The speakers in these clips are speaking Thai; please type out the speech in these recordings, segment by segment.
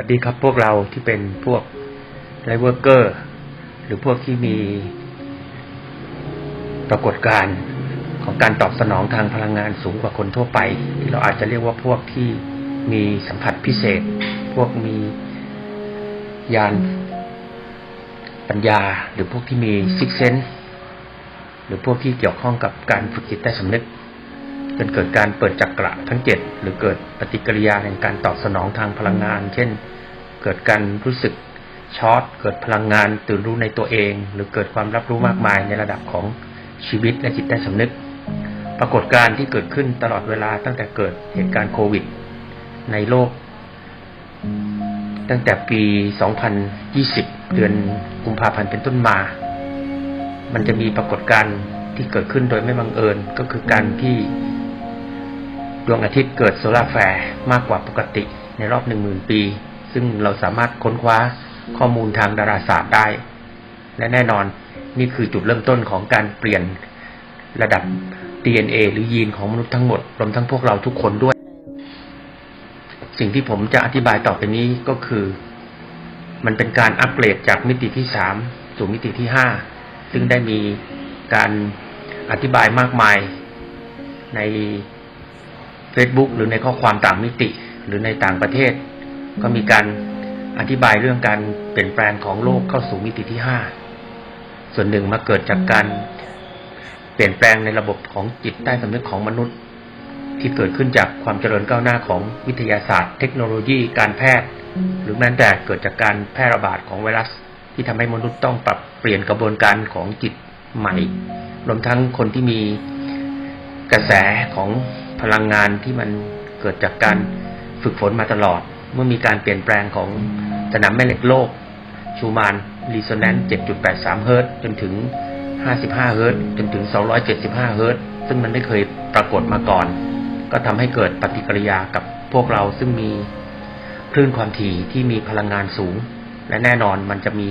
วัสดีครับพวกเราที่เป็นพวกไลเวอร์เกอร์ หรือพวกที่มีปรากฏการณ์ของการตอบสนองทางพลังงานสูงกว่าคนทั่วไป ที่เราอาจจะเรียกว่าพวกที่มีสัมผัสพิเศษ พวกมียานปัญญา หรือพวกที่มีซิกเซนหรือพวกที่เกี่ยวข้องกับการฝึกจิตใต้สำนึกจนเกิดการเปิดจักระทั้งเจ็ดหรือเกิดปฏิกิริยาแห่งการตอบสนองทางพลังงาน เช่น เกิดการรู้สึกช็อตเกิดพลังงานตื่นรู้ในตัวเอง หรือเกิดความรับรู้มากมายในระดับของชีวิตและจิตใต้สำนึก ปรากฏการณ์ที่เกิดขึ้นตลอดเวลาตั้งแต่เกิดเหตุการณ์โควิด ในโลก ตั้งแต่ปี 2020 เดือนกุมภาพันธ์เป็นต้นมา มันจะมีปรากฏการณ์ที่เกิดขึ้นโดยไม่บังเอิญก็คือการที่ดวงอาทิตย์เกิดโซลาร์แฟร์มากกว่าปกติในรอบหนึ่งหมื่นปี ซึ่งเราสามารถค้นคว้าข้อมูลทางดาราศาสตร์ได้ และแน่นอนนี่คือจุดเริ่มต้นของการเปลี่ยนระดับ DNA หรือยีนของมนุษย์ทั้งหมด รวมทั้งพวกเราทุกคนด้วย สิ่งที่ผมจะอธิบายต่อไปนี้ก็คือ มันเป็นการอัปเกรดจากมิติที่สามสู่มิติที่ห้าซึ่งได้มีการอธิบายมากมายใน Facebook หรือในข้อความต่างมิติ หรือในต่างประเทศ ก็มีการอธิบายเรื่องการเปลี่ยนแปลงของโลกเข้าสู่มิติที่ห้าส่วนหนึ่งมาเกิดจากการเปลี่ยนแปลงในระบบของจิตใต้สำนึกของมนุษย์ ที่เกิดขึ้นจากความเจริญก้าวหน้าของวิทยาศาสตร์ เทคโนโลยีการแพทย์ หรือแม้แต่เกิดจากการแพร่ระบาดของไวรัส ที่ทำให้มนุษย์ต้องปรับเปลี่ยนกระบวนการของจิตใหม่ รวมทั้งคนที่มีกระแสของพลังงานที่มันเกิดจากการฝึกฝนมาตลอด เมื่อมีการเปลี่ยนแปลงของสนามแม่เหล็กโลก ชูมานรีโซแนนซ์7.83 เฮิรตซ์จนถึง 55 เฮิรตซ์จนถึง 275 เฮิรตซ์ซึ่งมันไม่เคยปรากฏมาก่อน ก็ทำให้เกิดปฏิกิริยากับพวกเราซึ่งมีคลื่นความถี่ที่มีพลังงานสูง และแน่นอนมันจะมี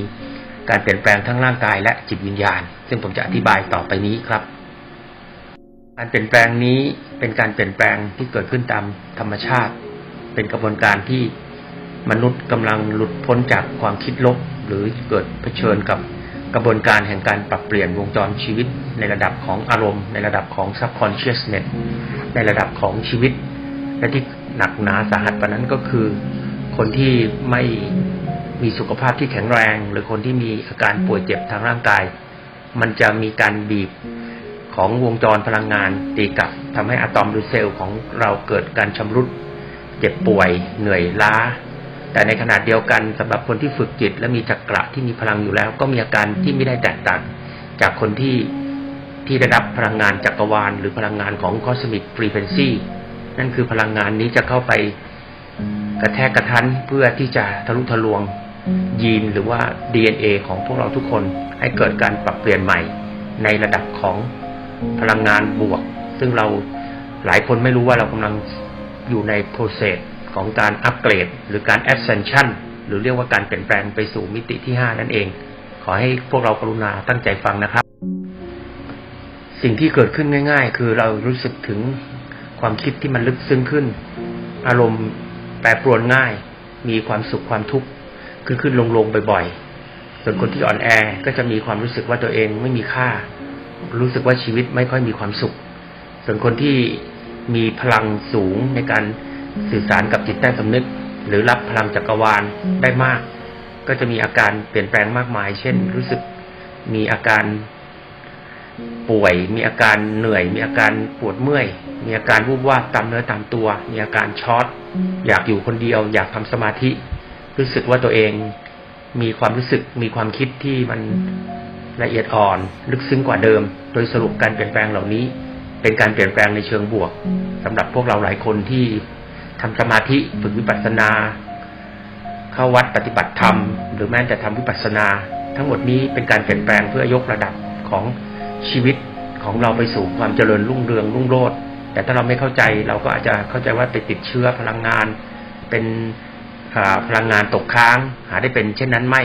การเปลี่ยนแปลงทั้งร่างกายและจิตวิญญาณ ซึ่งผมจะอธิบายต่อไปนี้ครับ การเปลี่ยนแปลงนี้เป็นการเปลี่ยนแปลงที่เกิดขึ้นตามธรรมชาติ เป็นกระบวนการที่มนุษย์กำลังหลุดพ้นจากความคิดลบ หรือเกิดเผชิญกับกระบวนการแห่งการปรับเปลี่ยนวงจรชีวิต ในระดับของอารมณ์ ในระดับของ subconsciousness ในระดับของชีวิต และที่หนักหนาสาหัสกว่านั้นก็คือ คนที่ไม่มีสุขภาพที่แข็งแรง หรือคนที่มีอาการป่วยเจ็บทางร่างกาย มันจะมีการบีบของวงจรพลังงานตีกลับทำให้อะตอมหรือเซลล์ของเราเกิดการชำรุด เจ็บป่วย เหนื่อยล้า แต่ในขณะเดียวกันสำหรับคนที่ฝึกจิต และมีจักระที่มีพลังอยู่แล้ว ก็มีอาการที่ไม่ได้แตกต่าง จากคนที่ที่ได้รับพลังงานจักรวาล หรือพลังงานของ cosmic frequency นั่นคือพลังงานนี้จะเข้าไปกระแทกกระทันเพื่อที่จะทะลุทะลวงยีนหรือว่า DNA ของพวกเราทุกคนให้เกิดการปรับเปลี่ยนใหม่ ในระดับของพลังงานบวก ซึ่งเราหลายคนไม่รู้ว่าเรากำลัง อยู่ใน process ของการอัปเกรด หรือการ ascension หรือเรียกว่าการเปลี่ยนแปลงไปสู่มิติที่ 5 นั่นเอง ขอให้พวกเรากรุณาตั้งใจฟังนะครับ สิ่งที่เกิดขึ้นง่าย ๆ คือเรารู้สึกถึงความคิดที่มันลึกซึ้งขึ้น อารมณ์แปรปรวนง่าย มีความสุขความทุกข์ขึ้นขึ้นลงลงบ่อยๆ ส่วนคนที่อ่อนแอก็จะมีความรู้สึกว่าตัวเองไม่มีค่า รู้สึกว่าชีวิตไม่ค่อยมีความสุข ส่วนคนที่ มีพลังสูงในการสื่อสารกับจิตใต้สำนึก หรือรับพลังจักรวาลได้มาก ก็จะมีอาการเปลี่ยนแปลงมากมาย เช่น รู้สึกมีอาการป่วย มีอาการเหนื่อย มีอาการปวดเมื่อย มีอาการวูบวาบตามเนื้อตามตัว มีอาการช็อตอยากอยู่คนเดียว อยากทำสมาธิ รู้สึกว่าตัวเองมีความรู้สึกมีความคิดที่มันละเอียดอ่อน ลึกซึ้งกว่าเดิม โดยสรุปการเปลี่ยนแปลงเหล่านี้ เป็นการเปลี่ยนแปลงในเชิงบวกสำหรับพวกเราหลายคนที่ทำสมาธิฝึกวิปัสสนา เข้าวัดปฏิบัติธรรม หรือแม้แต่ทำวิปัสสนา ทั้งหมดนี้เป็นการเปลี่ยนแปลงเพื่อยกระดับของชีวิตของเราไปสู่ความเจริญรุ่งเรืองรุ่งโรจน์แต่ถ้าเราไม่เข้าใจเราก็อาจจะเข้าใจว่าไปติดเชื้อพลังงานเป็นพลังงานตกค้าง หาได้เป็นเช่นนั้นไม่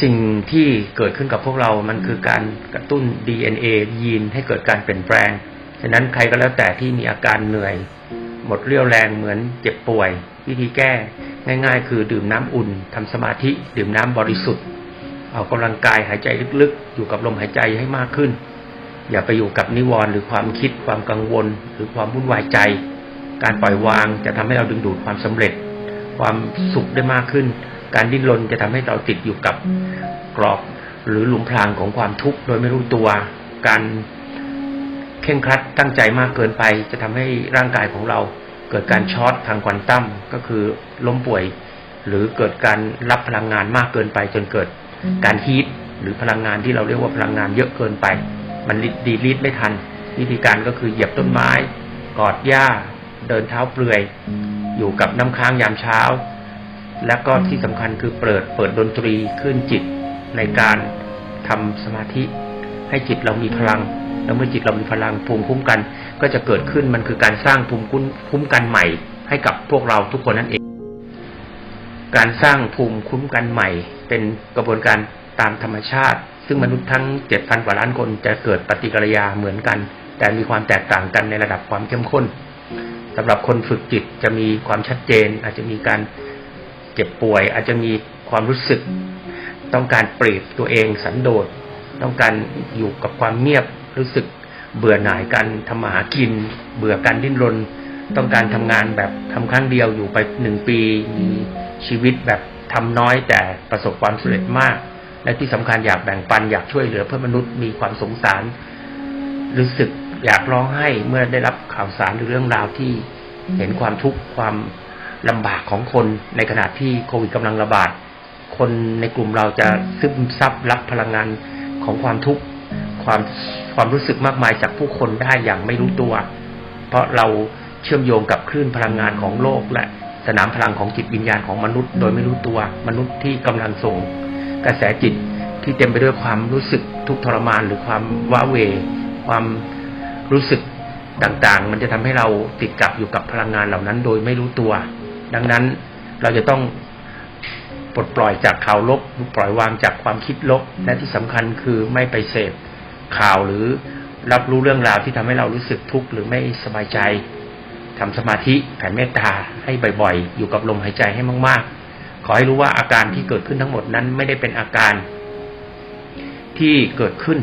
สิ่งที่เกิดขึ้นกับพวกเรา มันคือการกระตุ้น DNA ยีนให้เกิดการเปลี่ยนแปลง ฉะนั้นใครก็แล้วแต่ที่มีอาการเหนื่อย หมดเรี่ยวแรงเหมือนเจ็บป่วย วิธีแก้ง่าย ๆ คือดื่มน้ำอุ่นทำสมาธิ ดื่มน้ำบริสุทธิ์ออกกำลังกายหายใจลึกๆ อยู่กับลมหายใจให้มากขึ้น อย่าไปอยู่กับนิวรณ์หรือความคิดความกังวล หรือความวุ่นวายใจ การปล่อยวางจะทำให้เราดึงดูดความสำเร็จ ความสุขได้มากขึ้น การดิ้นรนจะทำให้เราติดอยู่กับกรอบหรือหลุมพรางของความทุกข์โดยไม่รู้ตัว การเข่งครัดตั้งใจมากเกินไป จะทำให้ร่างกายของเราเกิดการช็อตทางควอนตัมก็คือล้มป่วย หรือเกิดการรับพลังงานมากเกินไป จนเกิดการฮีทหรือพลังงานที่เราเรียกว่าพลังงานเยอะเกินไป มันดีลีดไม่ทัน วิธีการก็คือเหยียบต้นไม้ กอดหญ้า เดินเท้าเปลือย อยู่กับน้ำค้างยามเช้า และก็ที่สำคัญคือเปิดเปิดดนตรีขึ้นจิตในการทำสมาธิ ให้จิตเรามีพลัง แล้วเมื่อจิตเรามีพลังภูมิคุ้มกัน ก็จะเกิดขึ้นมันคือการสร้างภูมิคุ้มกันใหม่ ให้กับพวกเราทุกคนนั่นเอง การสร้างภูมิคุ้มกันใหม่ เป็นกระบวนการตามธรรมชาติ ซึ่งมนุษย์ทั้งเจ็ดพันกว่าล้านคนจะเกิดปฏิกิริยาเหมือนกัน แต่มีความแตกต่างกันในระดับความเข้มข้นสำหรับคนฝึกจิตจะมีความชัดเจน อาจจะมีการ เจ็บป่วย อาจจะมีความรู้สึก ต้องการปรีบตัวเองสันโดษ ต้องการอยู่กับความเงียบรู้สึก เบื่อหน่ายการทำมาหากิน เบื่อการดิ้นรน ต้องการทำงานแบบทำครั้งเดียวอยู่ไปหนึ่งปีมีชีวิตแบบทำน้อยแต่ประสบความสำเร็จมาก และที่สำคัญอยากแบ่งปันอยากช่วยเหลือเพื่อนมนุษย์มีความสงสาร รู้สึกอยากร้องไห้เมื่อได้รับข่าวสารหรือเรื่องราวที่เห็นความทุกข์ความ ลำบากของคนในขณะที่โควิดกำลังระบาด คนในกลุ่มเราจะซึมซับรับพลังงานของความทุกข์ความความรู้สึกมากมายจากผู้คนได้อย่างไม่รู้ตัว เพราะเราเชื่อมโยงกับคลื่นพลังงานของโลกและสนามพลังของจิตวิญญาณของมนุษย์ โดยไม่รู้ตัว มนุษย์ที่กำลังส่ง กระแสจิตที่เต็มไปด้วยความรู้สึกทุกทรมานหรือความว้าเหวความรู้สึกต่างๆ มันจะทำให้เราติดกับอยู่กับพลังงานเหล่านั้นโดยไม่รู้ตัว ดังนั้นเราจะต้องปลดปล่อยจากข่าวลบ ปล่อยวางจากความคิดลบ และที่สำคัญคือไม่ไปเสพข่าวหรือรับรู้เรื่องราวที่ทำให้เรารู้สึกทุกข์หรือไม่สบายใจทำสมาธิแผ่เมตตาให้บ่อยๆ อยู่กับลมหายใจให้มากๆ ขอให้รู้ว่าอาการที่เกิดขึ้นทั้งหมดนั้นไม่ได้เป็นอาการที่เกิดขึ้น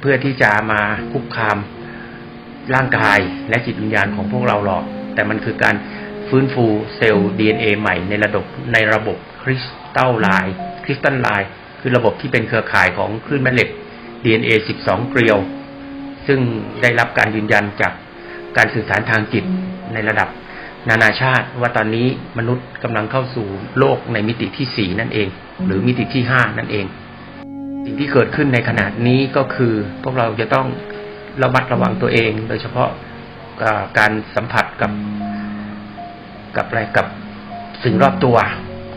เพื่อที่จะมาคุกคามร่างกายและจิตวิญญาณของพวกเราหรอก แต่มันคือการ ฟื้นฟูเซลล์ DNA ใหม่ในระบบในระบบคริสตัลไลน์คริสตัลไลน์คือระบบที่เป็นเครือข่ายของคลื่นแม่เหล็ก DNA 12 เกลียว ซึ่งได้รับการยืนยันจากการสื่อสารทางจิตในระดับนานาชาติว่าตอนนี้มนุษย์กำลังเข้าสู่โลกในมิติที่สี่นั่นเอง หรือมิติที่ห้านั่นเอง สิ่งที่เกิดขึ้นในขณะนี้ก็คือพวกเราจะต้องระมัดระวังตัวเอง โดยเฉพาะการสัมผัสกับ กับอะไรกับสิ่งรอบตัว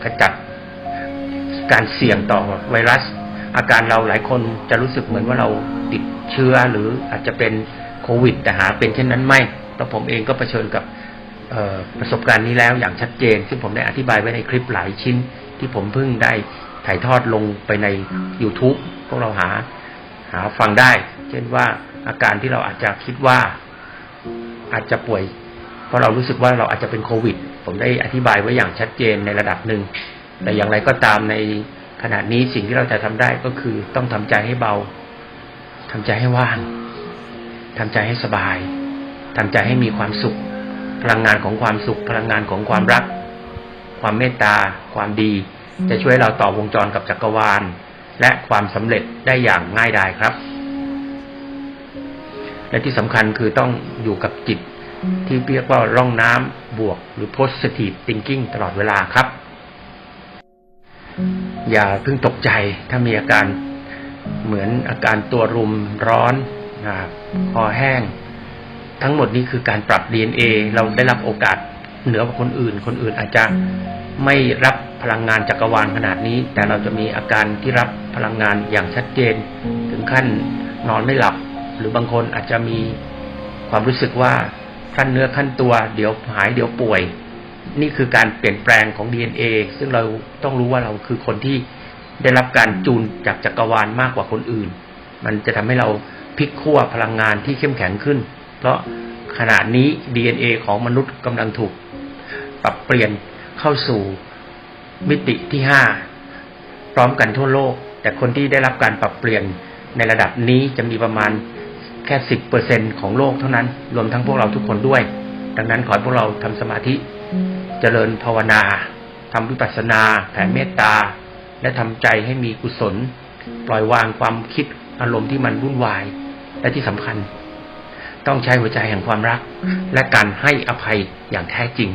ขจัดการเสี่ยงต่อไวรัส อาการเราหลายคนจะรู้สึกเหมือนว่าเราติดเชื้อหรืออาจจะเป็นโควิด แต่หาเป็นเช่นนั้นไม่แล้วผมเองก็เผชิญกับประสบการณ์นี้แล้วอย่างชัดเจน ซึ่งผมได้อธิบายไว้ในคลิปหลายชิ้น ที่ผมเพิ่งได้ถ่ายทอดลงไปใน YouTube พวกเราหาหาฟังได้ เช่นว่าอาการที่เราอาจจะคิดว่าอาจจะป่วย เพราะเรารู้สึกว่าเราอาจจะเป็นโควิด ผมได้อธิบายไว้อย่างชัดเจนในระดับหนึ่ง แต่อย่างไรก็ตามในขณะนี้สิ่งที่เราจะทำได้ก็คือต้องทำใจให้เบาทำใจให้ว่างทำใจให้สบายทำใจให้มีความสุข พลังงานของความสุข พลังงานของความรัก ความเมตตา ความดี จะช่วยเราต่อวงจรกับจักรวาล และความสำเร็จได้อย่างง่ายดายครับ และที่สำคัญคือต้องอยู่กับจิต ที่เรียกว่าร่องน้ำบวกหรือ positive thinking ตลอดเวลาครับ อย่าเพิ่งตกใจถ้ามีอาการเหมือนอาการตัวรุมร้อนคอแห้ง ทั้งหมดนี้คือการปรับ DNA เราได้รับโอกาสเหนือกว่าคนอื่น คนอื่นอาจจะไม่รับพลังงานจักรวาลขนาดนี้ แต่เราจะมีอาการที่รับพลังงานอย่างชัดเจน ถึงขั้นนอนไม่หลับ หรือบางคนอาจจะมีความรู้สึกว่า ขั้นเนื้อขั้นตัวเดี๋ยวหายเดี๋ยวป่วย นี่คือการเปลี่ยนแปลงของ DNA ซึ่งเราต้องรู้ว่าเราคือคนที่ได้รับการจูนจากจักรวาลมากกว่าคนอื่น มันจะทำให้เราพลิกขั้วพลังงานที่เข้มแข็งขึ้น เพราะขณะนี้ DNA ของมนุษย์กำลังถูก ปรับเปลี่ยนเข้าสู่มิติที่ห้าพร้อมกันทั่วโลก แต่คนที่ได้รับการปรับเปลี่ยนในระดับนี้จะมีประมาณ ค่สิบเปอร์เซ็นของโลกเท่านั้น รวมทั้งพวกเราทุกคนด้วย ดังนั้นขอให้พวกเราทำสมาธิเจริญภาวนาทำวิปัสสนาแผ่เมตตา และทำใจให้มีกุศล ปล่อยวางความคิดอารมณ์ที่มันวุ่นวาย และที่สำคัญ ต้องใช้หัวใจแห่งความรัก และการให้อภัยอย่างแท้จริง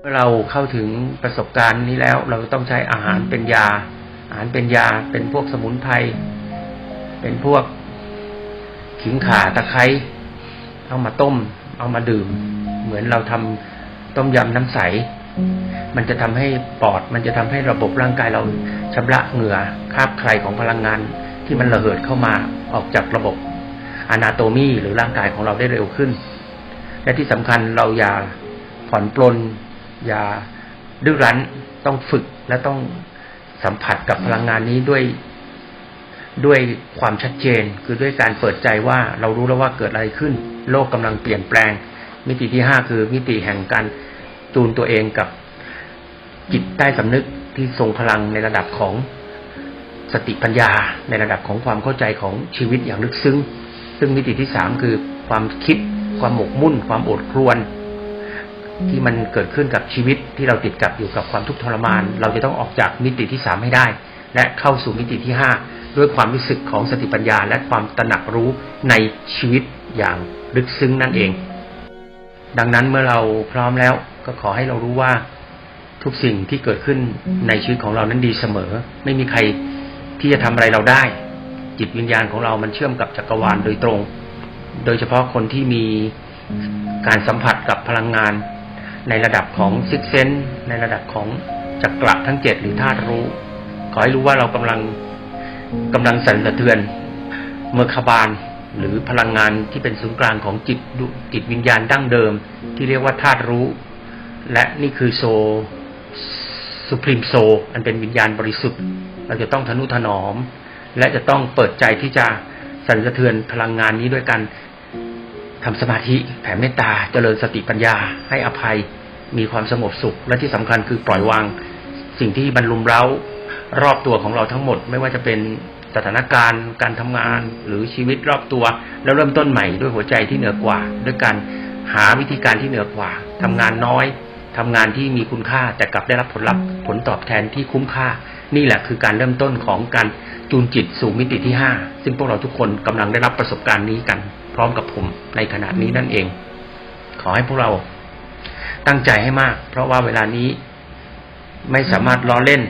เมื่อเราเข้าถึงประสบการณ์นี้แล้ว เราต้องใช้อาหารเป็นยา อาหารเป็นยา เป็นพวกสมุนไพร เป็นพวก ขิงข่าตะไคร้เอามาต้ม เอามาดื่ม เหมือนเราทำต้มยำน้ำใส มันจะทำให้ปอด มันจะทำให้ระบบร่างกายเราชำระเหงื่อคาบใครของพลังงาน ที่มันระเหิดเข้ามาออกจากระบบอนาโตมีหรือร่างกายของเราได้เร็วขึ้น และที่สำคัญเราอย่าผ่อนปลนอย่าดื้อรั้นต้องฝึกและต้องสัมผัสกับพลังงานนี้ด้วย ด้วยความชัดเจน คือด้วยการเปิดใจว่าเรารู้แล้วว่าเกิดอะไรขึ้น โลกกำลังเปลี่ยนแปลง มิติที่ห้าคือมิติแห่งการจูนตัวเองกับจิตใต้สำนึกที่ทรงพลังในระดับของสติปัญญา ในระดับของความเข้าใจของชีวิตอย่างลึกซึ้ง ซึ่งมิติที่สามคือความคิด ความหมกมุ่น ความโอดครวน ที่มันเกิดขึ้นกับชีวิตที่เราติดกับอยู่กับความทุกข์ทรมาน เราจะต้องออกจากมิติที่สามให้ได้ และเข้าสู่มิติที่ห้า ด้วยความรู้สึกของสติปัญญา และความตระหนักรู้ในชีวิตอย่างลึกซึ้งนั่นเอง ดังนั้นเมื่อเราพร้อมแล้วก็ขอให้เรารู้ว่าทุกสิ่งที่เกิดขึ้นในชีวิตของเรานั้นดีเสมอ ไม่มีใครที่จะทำอะไรเราได้ จิตวิญญาณของเรามันเชื่อมกับจักรวาลโดยตรง โดยเฉพาะคนที่มีการสัมผัสกับพลังงาน ในระดับของซิกเซนในระดับของจักระทั้งเจ็ดหรือธาตุรู้ ขอให้รู้ว่าเรากำลัง กำลังสั่นสะเทือน เมอคบาลหรือพลังงานที่เป็นศูนย์กลางของจิตจิตวิญญาณดั้งเดิม ที่เรียกว่าธาตุรู้ และนี่คือโซสุพรีมโซอันเป็นวิญญาณบริสุทธิ์ เราจะต้องทนุถนอม และจะต้องเปิดใจที่จะสั่นสะเทือนพลังงานนี้ด้วยกันทำสมาธิแผ่เมตตาเจริญสติปัญญา ให้อภัยมีความสงบสุข และที่สำคัญคือปล่อยวาง สิ่งที่บรรลุมเร้า รอบตัวของเราทั้งหมด ไม่ว่าจะเป็นสถานการณ์การทำงานหรือชีวิตรอบตัว แล้วเริ่มต้นใหม่ด้วยหัวใจที่เหนือกว่า ด้วยการหาวิธีการที่เหนือกว่าทำงานน้อยทำงานที่มีคุณค่าแต่กลับได้รับผลลัพธ์ผลตอบแทนที่คุ้มค่า นี่แหละคือการเริ่มต้นของการจูนจิตสู่มิติที่ห้าซึ่งพวกเราทุกคนกำลังได้รับประสบการณ์นี้กัน พร้อมกับผมในขณะนี้นั่นเอง ขอให้พวกเราตั้งใจให้มาก เพราะว่าเวลานี้ไม่สามารถล้อเล่น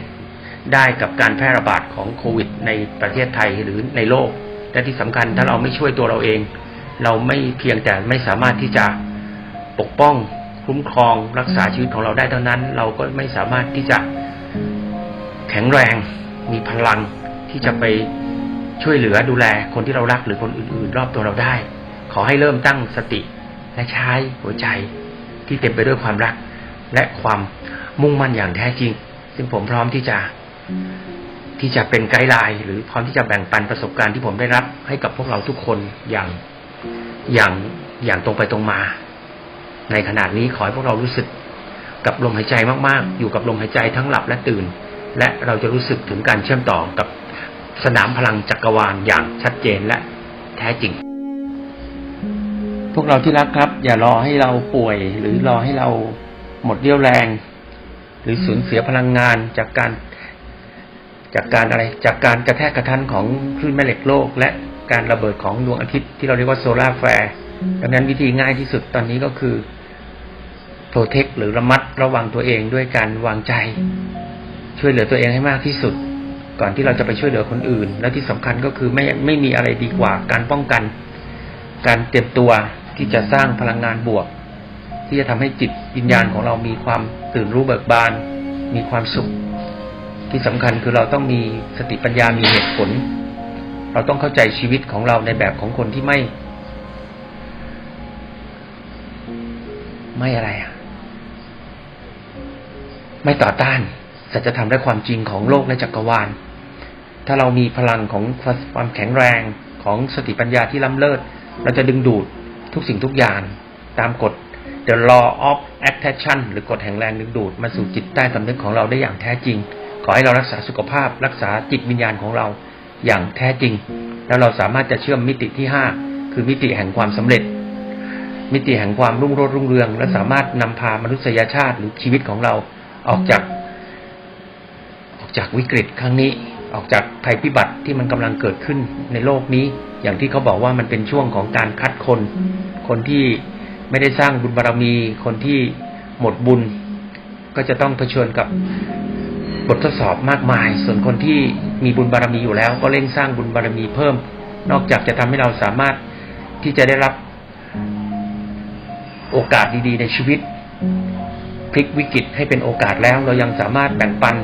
ได้กับการแพร่ระบาดของโควิด ในประเทศไทยหรือในโลก และที่สำคัญถ้าเราไม่ช่วยตัวเราเอง เราไม่เพียงแต่ไม่สามารถที่จะปกป้องคุ้มครองรักษาชีวิตของเราได้เท่านั้น เราก็ไม่สามารถที่จะแข็งแรงมีพลังที่จะไปช่วยเหลือดูแลคนที่เรารักหรือคนอื่นๆ รอบตัวเราได้ ขอให้เริ่มตั้งสติและใช้หัวใจที่เต็มไปด้วยความรักและความมุ่งมั่นอย่างแท้จริง ซึ่งผมพร้อมที่จะ ที่จะเป็นไกด์ไลน์หรือพร้อมที่จะแบ่งปันประสบการณ์ที่ผมได้รับให้กับพวกเราทุกคนอย่างอย่างอย่างตรงไปตรงมา ในขณะนี้ขอให้พวกเรารู้สึกกับลมหายใจมากๆ อยู่กับลมหายใจทั้งหลับและตื่น และเราจะรู้สึกถึงการเชื่อมต่อกับสนามพลังจักรวาลอย่างชัดเจนและแท้จริง พวกเราที่รักครับ อย่ารอให้เราป่วย หรือรอให้เราหมดเรี่ยวแรง หรือสูญเสียพลังงานจากการ จากการอะไรจากการกระแทกกระทันของคลื่นแม่เหล็กโลก และการระเบิดของดวงอาทิตย์ที่เราเรียกว่าโซลาร์แฟร์ดังนั้นวิธีง่ายที่สุดตอนนี้ก็คือโปรเทคหรือระมัดระวังตัวเองด้วยการวางใจ ช่วยเหลือตัวเองให้มากที่สุด ก่อนที่เราจะไปช่วยเหลือคนอื่น และที่สำคัญก็คือไม่ไม่มีอะไรดีกว่าการป้องกัน การเตรียมตัวที่จะสร้างพลังงานบวก ที่จะทำให้จิตวิญญาณของเรามีความตื่นรู้เบิกบาน มีความสุข ที่สำคัญคือเราต้องมีสติปัญญามีเหตุผล เราต้องเข้าใจชีวิตของเราในแบบของคนที่ไม่ ไม่อะไรอะ ไม่ต่อต้านสัจธรรมและความจริงของโลกและจักรวาล ถ้าเรามีพลังของความแข็งแรงของสติปัญญาที่ล้ำเลิศ เราจะดึงดูดทุกสิ่งทุกอย่างตามกฎ the law of attraction หรือกฎแห่งแรงดึงดูดมาสู่จิตใต้สำนึกของเราได้อย่างแท้จริง อให้เรารักษาสุขภาพ รักษาจิตวิญญาณของเราอย่างแท้จริง แล้วเราสามารถจะเชื่อมมิติที่ห้าคือมิติแห่งความสำเร็จ มิติแห่งความรุ่งโรจน์รุ่งเรือง และสามารถนำพามนุษยชาติหรือชีวิตของเราออกจาก ออกจากวิกฤตครั้งนี้ออกจากภัยพิบัติที่มันกำลังเกิดขึ้นในโลกนี้ อย่างที่เขาบอกว่ามันเป็นช่วงของการคัดคน คนที่ไม่ได้สร้างบุญบารรมี คนที่หมดบุญ ก็จะต้องเผชิญกับ บททดสอบมากมาย ส่วนคนที่มีบุญบารรมีอยู่แล้ว ก็เร่งสร้างบุญบารรมีเพิ่ม นอกจากจะทำให้เราสามารถที่จะได้รับโอกาสดีๆ ในชีวิต พลิกวิกฤตให้เป็นโอกาสแล้ว เรายังสามารถแบ่งปัน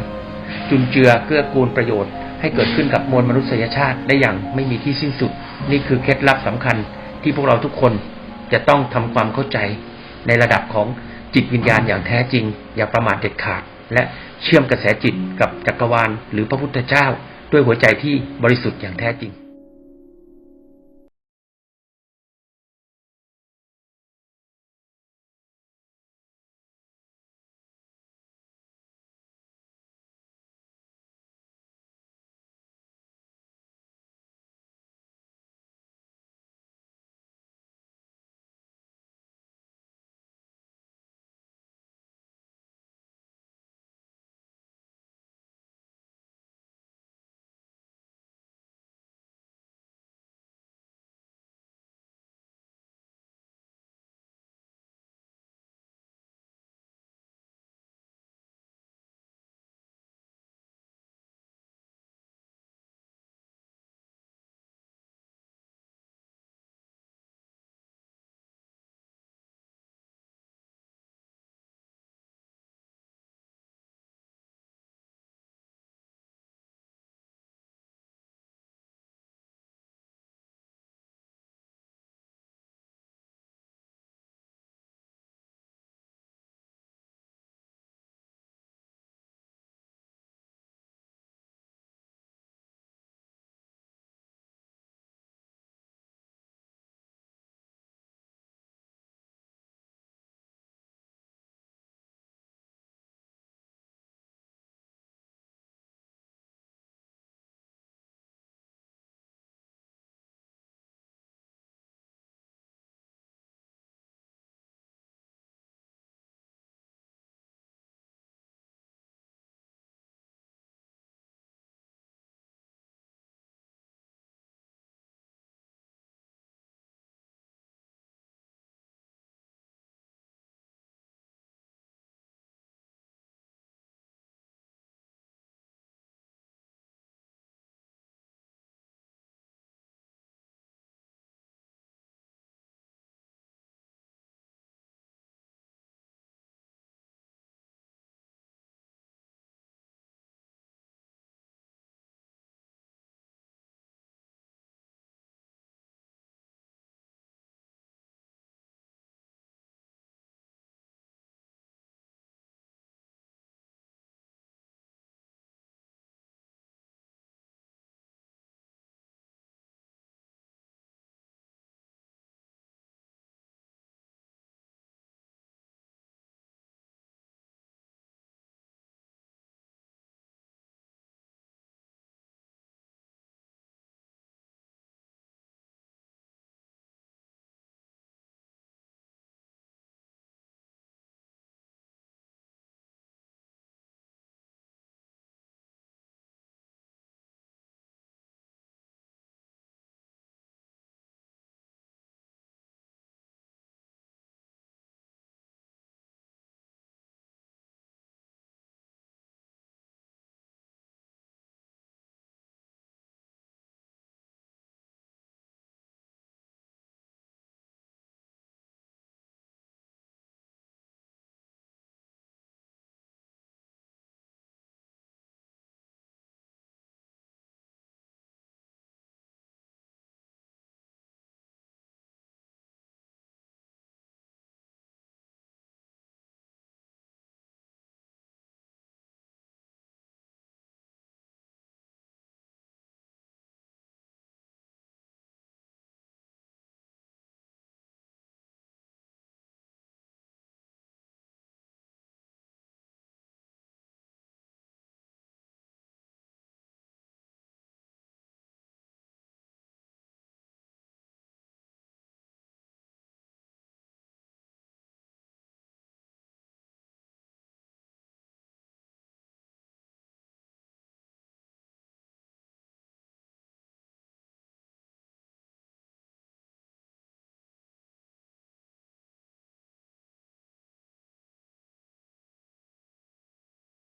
จุนเจือเกื้อกูลประโยชน์ ให้เกิดขึ้นกับมวลมนุษยชาติได้อย่างไม่มีที่สิ้นสุด นี่คือเคล็ดลับสำคัญที่พวกเราทุกคนจะต้องทำความเข้าใจในระดับของจิตวิญญาณอย่างแท้จริง อย่าประมาทเด็ดขาด และเชื่อมกระแสจิตกับจักรวาลหรือพระพุทธเจ้า ด้วยหัวใจที่บริสุทธิ์อย่างแท้จริง